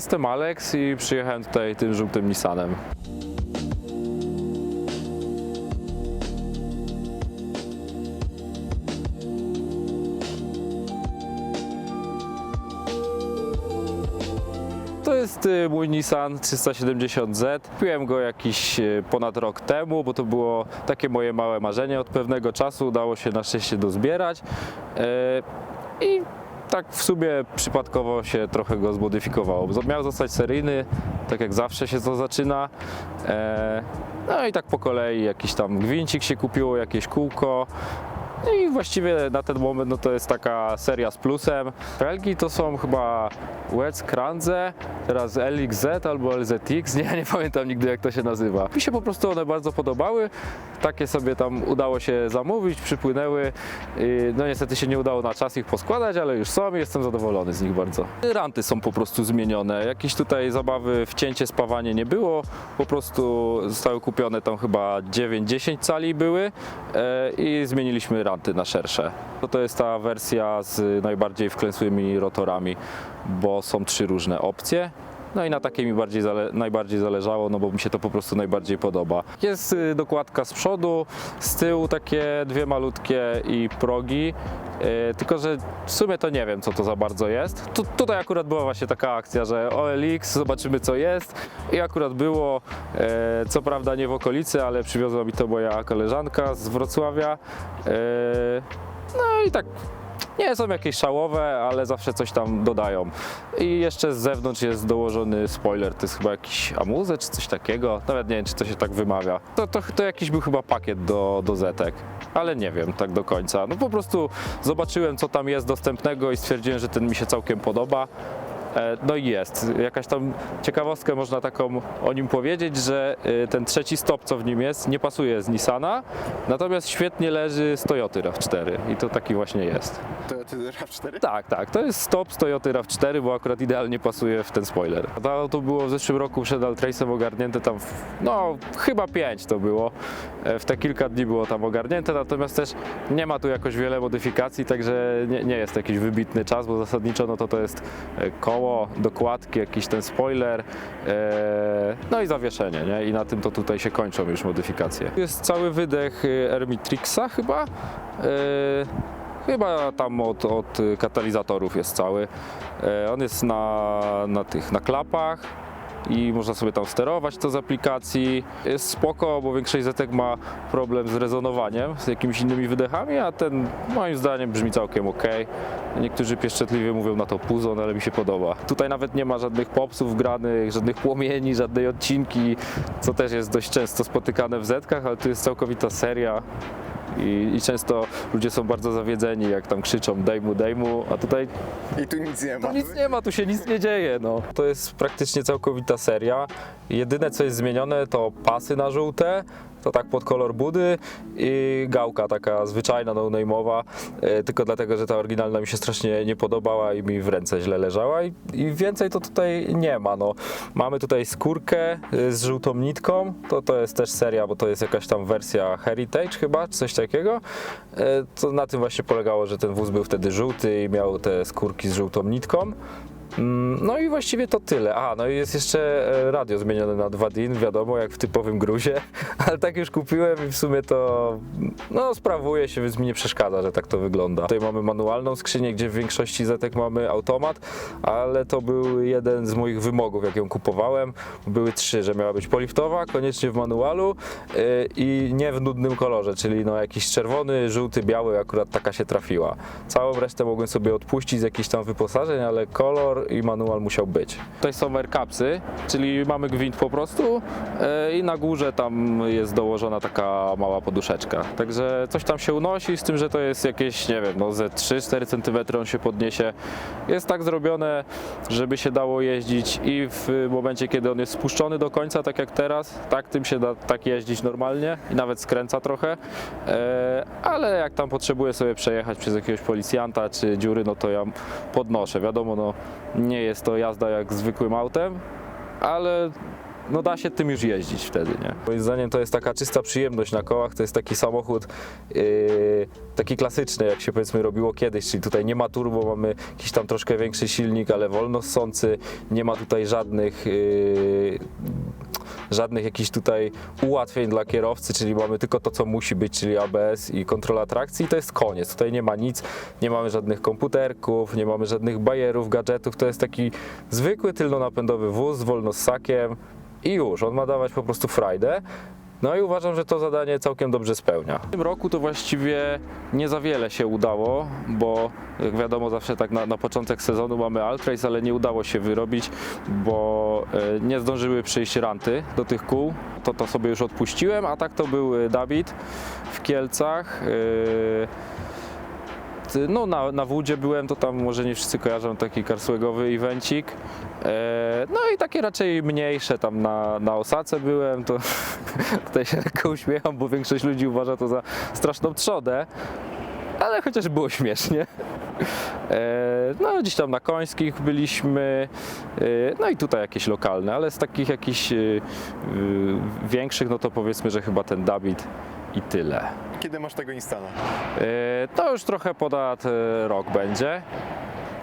jestem Alex i przyjechałem tutaj tym żółtym Nissanem. To jest y, mój Nissan 370Z. Kupiłem go jakiś y, ponad rok temu, bo to było takie moje małe marzenie. Od pewnego czasu udało się na szczęście dozbierać. E, I tak w sumie przypadkowo się trochę go zmodyfikowało. Miał zostać seryjny, tak jak zawsze się to zaczyna. E, No i tak po kolei jakiś tam gwincik się kupiło, jakieś kółko. No i właściwie na ten moment no to jest taka seria z plusem. Felgi to są chyba Wets Kranze, teraz LXZ albo LZX, nie, nie pamiętam nigdy jak to się nazywa. Mi się po prostu one bardzo podobały, takie sobie tam udało się zamówić, przypłynęły. No niestety się nie udało na czas ich poskładać, ale już są i jestem zadowolony z nich bardzo. Ranty są po prostu zmienione, jakieś tutaj zabawy wcięcie, spawanie nie było, po prostu zostały kupione tam chyba 9-10 cali były e, i zmieniliśmy ranty na szersze. To, to jest ta wersja z najbardziej wklęsłymi rotorami, bo są trzy różne opcje. No i na takiej mi bardziej zale- najbardziej zależało, no bo mi się to po prostu najbardziej podoba. Jest y, dokładka z przodu, z tyłu takie dwie malutkie i progi. y, Tylko, że w sumie to nie wiem, co to za bardzo jest. Tu, tutaj akurat była właśnie taka akcja, że OLX, zobaczymy co jest. I akurat było, e, co prawda nie w okolicy, ale przywiozła mi to moja koleżanka z Wrocławia. E, no i tak nie są jakieś szałowe, ale zawsze coś tam dodają. I jeszcze z zewnątrz jest dołożony spoiler, to jest chyba jakiś Amuze czy coś takiego. Nawet nie wiem, czy to się tak wymawia. To, to, to jakiś był chyba pakiet do, do Zetek, ale nie wiem tak do końca. No po prostu zobaczyłem, co tam jest dostępnego i stwierdziłem, że ten mi się całkiem podoba. E, No i jest. Jakaś tam ciekawostkę można taką o nim powiedzieć, że y, ten trzeci stop, co w nim jest, nie pasuje z Nissana, natomiast świetnie leży z Toyoty RAV4 i to taki właśnie jest. Toyota RAV4? Tak, tak, to jest stop z Toyoty RAV4, bo akurat idealnie pasuje w ten spoiler. To auto było w zeszłym roku przed Altrace'em ogarnięte tam, w, no chyba 5 to było, E, w te kilka dni było tam ogarnięte, natomiast też nie ma tu jakoś wiele modyfikacji, także nie, nie jest jakiś wybitny czas, bo zasadniczo no to to jest e, koło, dokładki, jakiś ten spoiler, e, no i zawieszenie, nie? I na tym to tutaj się kończą już modyfikacje. Jest cały wydech e, Ermitrixa chyba, e, Chyba tam od, od katalizatorów jest cały. E, On jest na, na tych na klapach i można sobie tam sterować to z aplikacji. Jest spoko, bo większość zetek ma problem z rezonowaniem z jakimiś innymi wydechami, a ten moim zdaniem brzmi całkiem ok. Niektórzy pieszczotliwie mówią na to puzon, ale mi się podoba. Tutaj nawet nie ma żadnych popsów granych, żadnych płomieni, żadnej odcinki, co też jest dość często spotykane w zetkach, ale tu jest całkowita seria. I, I często ludzie są bardzo zawiedzeni, jak tam krzyczą daj mu, daj mu, a tutaj I tu nic nie ma. tu nic nie ma, tu się nic nie dzieje. No. To jest praktycznie całkowita seria. Jedyne co jest zmienione to pasy na żółte, to tak pod kolor budy i gałka taka zwyczajna, no-name'owa, e, tylko dlatego, że ta oryginalna mi się strasznie nie podobała i mi w ręce źle leżała i, i więcej to tutaj nie ma. No. Mamy tutaj skórkę e, z żółtą nitką, to, to jest też seria, bo to jest jakaś tam wersja Heritage chyba, coś takiego. E, To na tym właśnie polegało, że ten wóz był wtedy żółty i miał te skórki z żółtą nitką. Mm, No i właściwie to tyle. A, no i jest jeszcze e, radio zmienione na 2 DIN, wiadomo, jak w typowym gruzie, ale tak już kupiłem i w sumie to no, sprawuje się, więc mi nie przeszkadza, że tak to wygląda. Tutaj mamy manualną skrzynię, gdzie w większości zetek mamy automat, ale to był jeden z moich wymogów, jak ją kupowałem. Były trzy, że miała być poliftowa, koniecznie w manualu e, i nie w nudnym kolorze, czyli no jakiś czerwony, żółty, biały, akurat taka się trafiła. Całą resztę mogłem sobie odpuścić z jakichś tam wyposażeń, ale kolor i manual musiał być. Tutaj są aircapsy, czyli mamy gwint po prostu e, i na górze tam jest dołożona taka mała poduszeczka. Także coś tam się unosi, z tym, że to jest jakieś, nie wiem, no ze 3-4 cm on się podniesie. Jest tak zrobione, żeby się dało jeździć i w momencie, kiedy on jest spuszczony do końca, tak jak teraz, tak tym się da tak jeździć normalnie i nawet skręca trochę, e, ale jak tam potrzebuję sobie przejechać przez jakiegoś policjanta czy dziury, no to ja podnoszę. Wiadomo, no nie jest to jazda jak zwykłym autem, ale no da się tym już jeździć wtedy, nie? Moim zdaniem to jest taka czysta przyjemność na kołach, to jest taki samochód yy, taki klasyczny, jak się powiedzmy robiło kiedyś, czyli tutaj nie ma turbo, mamy jakiś tam troszkę większy silnik, ale wolno ssący, nie ma tutaj żadnych yy, żadnych jakichś tutaj ułatwień dla kierowcy, czyli mamy tylko to, co musi być, czyli ABS i kontrola trakcji i to jest koniec. Tutaj nie ma nic, nie mamy żadnych komputerków, nie mamy żadnych bajerów, gadżetów, to jest taki zwykły tylnonapędowy wóz z wolnossakiem i już, on ma dawać po prostu frajdę. No i uważam, że to zadanie całkiem dobrze spełnia. W tym roku to właściwie nie za wiele się udało, bo jak wiadomo zawsze tak na, na początek sezonu mamy Altrace, ale nie udało się wyrobić, bo e, nie zdążyły przyjść ranty do tych kół. To to sobie już odpuściłem, a tak to był e, Dawid w Kielcach. e, no na, na byłem, to tam może nie wszyscy kojarzą taki karsłegowy evencik. E, no i takie raczej mniejsze, tam na, na Osace byłem, to tutaj się lekko uśmiecham, bo większość ludzi uważa to za straszną trzodę, ale chociaż było śmiesznie. E, no gdzieś tam na Końskich byliśmy, e, no i tutaj jakieś lokalne, ale z takich jakichś większych, no to powiedzmy, że chyba ten Dawid i tyle. Kiedy masz tego Instana? E, To już trochę ponad e, rok będzie.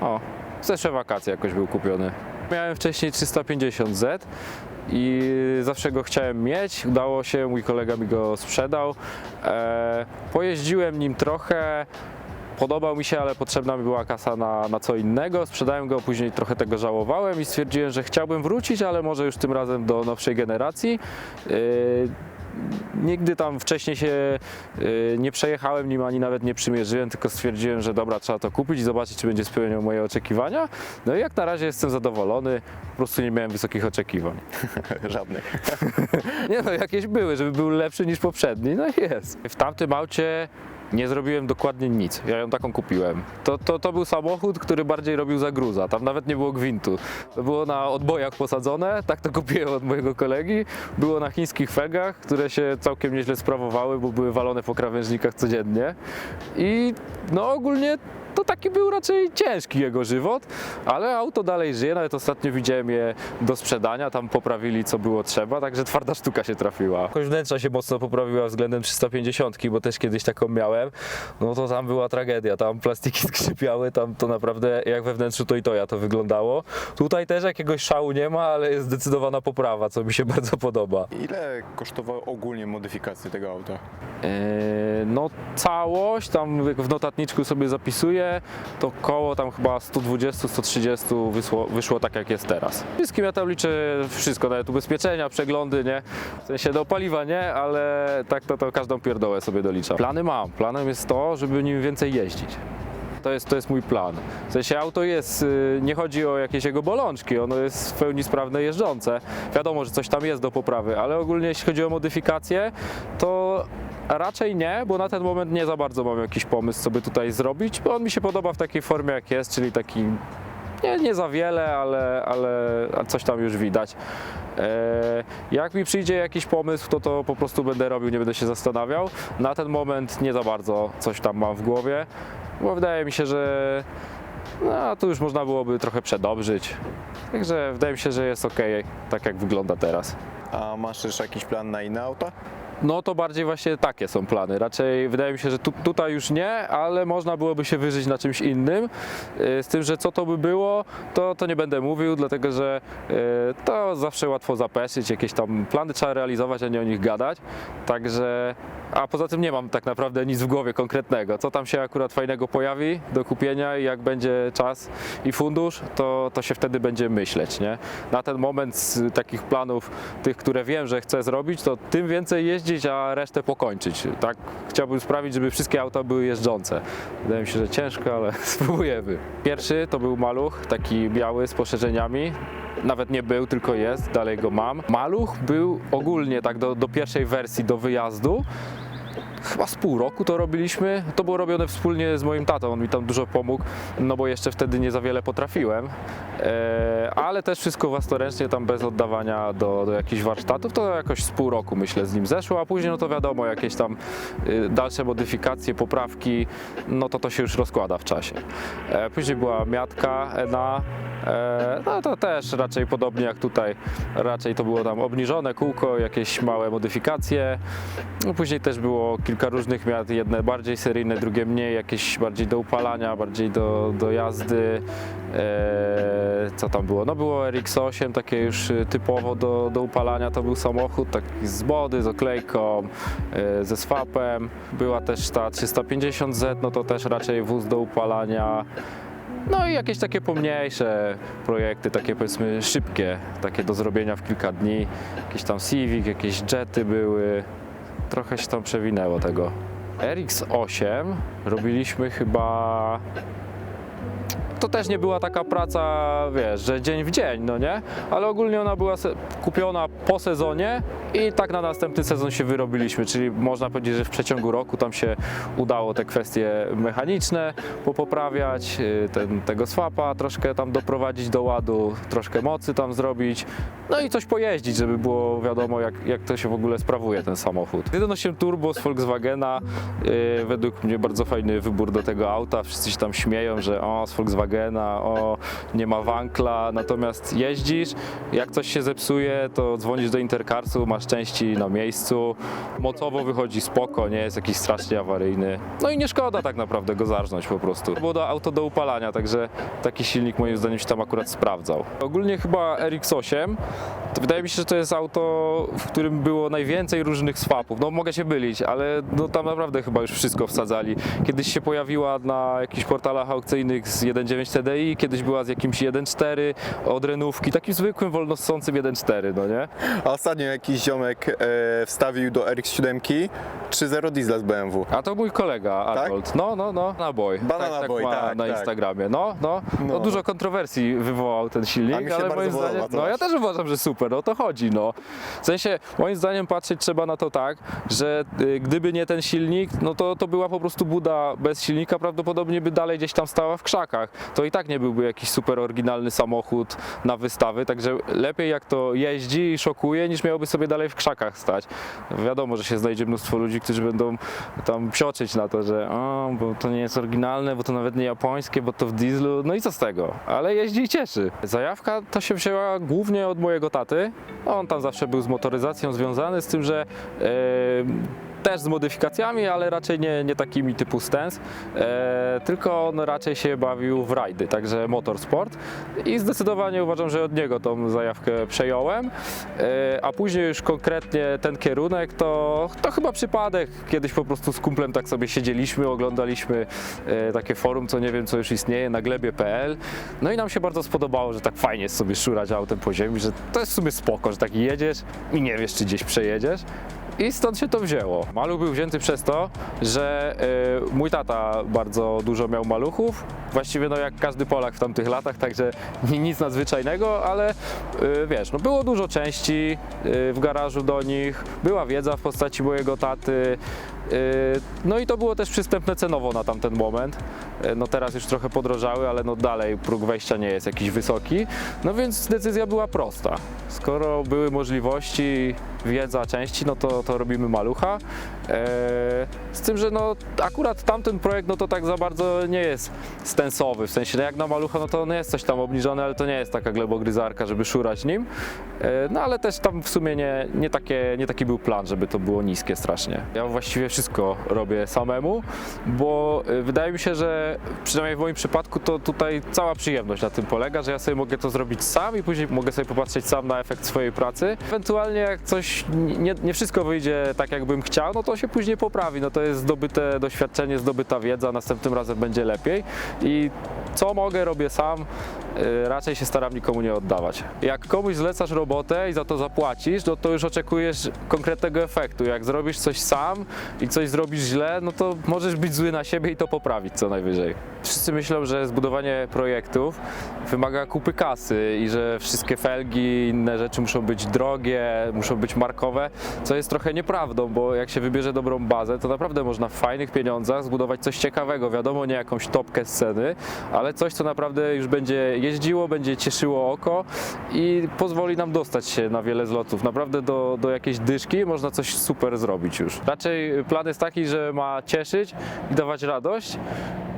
O, zeszłe wakacje jakoś był kupiony. Miałem wcześniej 350Z i zawsze go chciałem mieć. Udało się, mój kolega mi go sprzedał. E, Pojeździłem nim trochę. Podobał mi się, ale potrzebna mi była kasa na, na co innego. Sprzedałem go, później trochę tego żałowałem i stwierdziłem, że chciałbym wrócić, ale może już tym razem do nowszej generacji. E, Nigdy tam wcześniej się y, nie przejechałem nim, ani nawet nie przymierzyłem, tylko stwierdziłem, że dobra, trzeba to kupić i zobaczyć, czy będzie spełniał moje oczekiwania. No i jak na razie jestem zadowolony, po prostu nie miałem wysokich oczekiwań. Żadnych. Nie no, jakieś były, żeby był lepszy niż poprzedni, no i jest. W tamtym aucie nie zrobiłem dokładnie nic. Ja ją taką kupiłem. To, to, to był samochód, który bardziej robił za gruza. Tam nawet nie było gwintu. To było na odbojach posadzone, tak to kupiłem od mojego kolegi. Było na chińskich fegach, które się całkiem nieźle sprawowały, bo były walone po krawężnikach codziennie. I no ogólnie to taki był raczej ciężki jego żywot, ale auto dalej żyje, nawet ostatnio widziałem je do sprzedania, tam poprawili co było trzeba, także twarda sztuka się trafiła. Jakoś wnętrza się mocno poprawiła względem 350, bo też kiedyś taką miałem, no to tam była tragedia, tam plastiki skrzypiały, tam to naprawdę jak we wnętrzu to i to ja to wyglądało. Tutaj też jakiegoś szału nie ma, ale jest zdecydowana poprawa, co mi się bardzo podoba. Ile kosztowały ogólnie modyfikacje tego auta? Eee, No całość, tam w notatniczku sobie zapisuję, to koło tam chyba 120-130 wyszło, wyszło tak jak jest teraz. Wszystkim ja tam liczę wszystko, nawet ubezpieczenia, przeglądy, nie? W sensie do paliwa nie, ale tak to, to każdą pierdołę sobie doliczam. Plany mam, planem jest to, żeby nim więcej jeździć. To jest, to jest mój plan. W sensie auto jest, y, nie chodzi o jakieś jego bolączki, ono jest w pełni sprawne jeżdżące. Wiadomo, że coś tam jest do poprawy, ale ogólnie jeśli chodzi o modyfikację, to raczej nie, bo na ten moment nie za bardzo mam jakiś pomysł, co by tutaj zrobić, bo on mi się podoba w takiej formie jak jest, czyli taki nie, nie za wiele, ale, ale coś tam już widać. E, Jak mi przyjdzie jakiś pomysł, to to po prostu będę robił, nie będę się zastanawiał. Na ten moment nie za bardzo coś tam mam w głowie, bo wydaje mi się, że no, tu już można byłoby trochę przedobrzyć. Także wydaje mi się, że jest ok, tak jak wygląda teraz. A masz też jakiś plan na inne auta? No to bardziej właśnie takie są plany. Raczej wydaje mi się, że tu, tutaj już nie, ale można byłoby się wyżyć na czymś innym. Yy, Z tym, że co to by było, to, to nie będę mówił, dlatego że yy, to zawsze łatwo zapeszyć. Jakieś tam plany trzeba realizować, a nie o nich gadać. Także, a poza tym nie mam tak naprawdę nic w głowie konkretnego. Co tam się akurat fajnego pojawi do kupienia i jak będzie czas i fundusz, to, to się wtedy będzie myśleć, nie? Na ten moment z takich planów, tych, które wiem, że chcę zrobić, to tym więcej jeździć, a resztę pokończyć. Tak chciałbym sprawić, żeby wszystkie auta były jeżdżące. Wydaje mi się, że ciężko, ale spróbujemy. Pierwszy to był maluch, taki biały z poszerzeniami. Nawet nie był, tylko jest, dalej go mam. Maluch był ogólnie tak do, do pierwszej wersji, do wyjazdu chyba z pół roku to robiliśmy. To było robione wspólnie z moim tatą, on mi tam dużo pomógł, no bo jeszcze wtedy nie za wiele potrafiłem. E, ale też wszystko własnoręcznie, tam bez oddawania do, do jakichś warsztatów, to jakoś z pół roku myślę z nim zeszło, a później no to wiadomo, jakieś tam y, dalsze modyfikacje, poprawki, no to to się już rozkłada w czasie. E, później była miatka na no to też raczej podobnie jak tutaj, raczej to było tam obniżone kółko, jakieś małe modyfikacje. No, później też było kilka różnych miast, jedne bardziej seryjne, drugie mniej, jakieś bardziej do upalania, bardziej do, do jazdy. E, co tam było? No było RX8, takie już typowo do, do upalania, to był samochód taki z body, z oklejką, e, ze swapem. Była też ta 350Z, no to też raczej wóz do upalania. No i jakieś takie pomniejsze projekty, takie powiedzmy szybkie, takie do zrobienia w kilka dni. Jakieś tam Civic, jakieś jety były. Trochę się tam przewinęło tego. RX8 robiliśmy chyba to też nie była taka praca, wiesz, że dzień w dzień, no nie? Ale ogólnie ona była kupiona po sezonie i tak na następny sezon się wyrobiliśmy, czyli można powiedzieć, że w przeciągu roku tam się udało te kwestie mechaniczne popoprawiać, y, ten, tego swapa troszkę tam doprowadzić do ładu, troszkę mocy tam zrobić, no i coś pojeździć, żeby było wiadomo, jak, jak to się w ogóle sprawuje ten samochód. 1.8 turbo z Volkswagena, y, według mnie bardzo fajny wybór do tego auta, wszyscy się tam śmieją, że o, z Volkswagena, o, nie ma wankla, natomiast jeździsz, jak coś się zepsuje, to dzwonisz do Intercarsu, masz części na miejscu, mocowo wychodzi spoko, nie jest jakiś strasznie awaryjny, no i nie szkoda tak naprawdę go zarżnąć po prostu. Było do, auto do upalania, także taki silnik moim zdaniem się tam akurat sprawdzał. Ogólnie chyba RX-8, to wydaje mi się, że to jest auto, w którym było najwięcej różnych swapów. No mogę się mylić, ale no, tam naprawdę chyba już wszystko wsadzali. Kiedyś się pojawiła na jakichś portalach aukcyjnych z 1.9 TDI, kiedyś była z jakimś 1.4 od renówki, takim zwykłym wolnossącym 1.4, no nie? A ostatnio jakiś ziomek e, wstawił do RX-7 3.0 diesla z BMW. A to mój kolega Arnold. No, no, no, naboj. Banana tak, boy, tak ma tak, na tak. Instagramie. No, no, no. No. dużo kontrowersji wywołał ten silnik, A mi się ale bardzo moim podoba, zdaniem, to no ja właśnie. też uważam, że super, no o to chodzi, no. W sensie, moim zdaniem patrzeć trzeba na to tak, że y, gdyby nie ten silnik, no to, to była po prostu buda bez silnika, prawdopodobnie by dalej gdzieś tam stała w krzakach. To i tak nie byłby jakiś super oryginalny samochód na wystawy, także lepiej jak to jeździ i szokuje, niż miałoby sobie dalej w krzakach stać. Wiadomo, że się znajdzie mnóstwo ludzi, którzy będą tam psioczyć na to, że o, bo to nie jest oryginalne, bo to nawet nie japońskie, bo to w dieslu, no i co z tego? Ale jeździ i cieszy. Zajawka to się wzięła głównie od mojego taty. On tam zawsze był z motoryzacją związany, z tym, że e, też z modyfikacjami, ale raczej nie, nie takimi typu stance, e, tylko on raczej się bawił w rajdy, także motorsport. I zdecydowanie uważam, że od niego tą zajawkę przejąłem, e, a później już konkretnie ten kierunek to, to chyba przypadek, kiedyś po prostu z kumplem tak sobie siedzieliśmy, oglądaliśmy e, takie forum, co nie wiem, co już istnieje, na glebie.pl, no i nam się bardzo spodobało, że tak fajnie jest sobie szurać autem po ziemi, że to jest w sumie spoko, że tak jedziesz i nie wiesz, czy gdzieś przejedziesz, i stąd się to wzięło. Maluch był wzięty przez to, że y, mój tata bardzo dużo miał maluchów. Właściwie no jak każdy Polak w tamtych latach, także ni- nic nadzwyczajnego, ale y, wiesz, no było dużo części y, w garażu do nich, była wiedza w postaci mojego taty. Y, No i to było też przystępne cenowo na tamten moment. Y, No teraz już trochę podrożały, ale no dalej próg wejścia nie jest jakiś wysoki. No więc decyzja była prosta. Skoro były możliwości, wiedza części, no to, to robimy malucha. E, z tym, że no akurat tamten projekt, no to tak za bardzo nie jest stensowy, w sensie no jak na malucha, no to on jest coś tam obniżone, ale to nie jest taka glebogryzarka, żeby szurać nim. No ale też tam w sumie nie, nie, takie, nie taki był plan, żeby to było niskie strasznie. Ja właściwie wszystko robię samemu, bo e, wydaje mi się, że przynajmniej w moim przypadku to tutaj cała przyjemność na tym polega, że ja sobie mogę to zrobić sam i później mogę sobie popatrzeć sam na efekt swojej pracy. Ewentualnie jak coś nie, nie wszystko wyjdzie tak, jakbym chciał, no to się później poprawi. No to jest zdobyte doświadczenie, zdobyta wiedza, następnym razem będzie lepiej i co mogę, robię sam. Y, Raczej się staram nikomu nie oddawać. Jak komuś zlecasz robotę i za to zapłacisz, no to już oczekujesz konkretnego efektu. Jak zrobisz coś sam i coś zrobisz źle, no to możesz być zły na siebie i to poprawić co najwyżej. Wszyscy myślą, że zbudowanie projektów wymaga kupy kasy i że wszystkie felgi i inne rzeczy muszą być drogie, muszą być markowe, co jest trochę nieprawdą, bo jak się wybierze dobrą bazę, to naprawdę można w fajnych pieniądzach zbudować coś ciekawego. Wiadomo, nie jakąś topkę sceny, ale coś, co naprawdę już będzie jeździło, będzie cieszyło oko i pozwoli nam dostać się na wiele zlotów. Naprawdę do, do jakiejś dyszki można coś super zrobić już. Raczej plan jest taki, że ma cieszyć i dawać radość.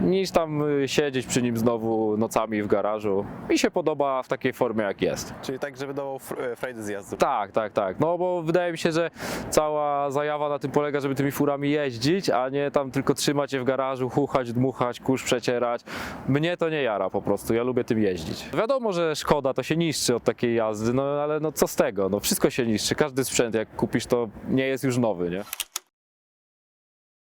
Niż tam y, siedzieć przy nim znowu nocami w garażu. Mi się podoba w takiej formie, jak jest. Czyli tak, żeby dawał fr- e, frajdę z jazdy. Tak, tak, tak. No bo wydaje mi się, że cała zajawa na tym polega, żeby tymi furami jeździć, a nie tam tylko trzymać je w garażu, chuchać, dmuchać, kurz przecierać. Mnie to nie jara po prostu, ja lubię tym jeździć. Wiadomo, że szkoda to się niszczy od takiej jazdy, no ale no co z tego, no wszystko się niszczy, każdy sprzęt jak kupisz to nie jest już nowy, nie?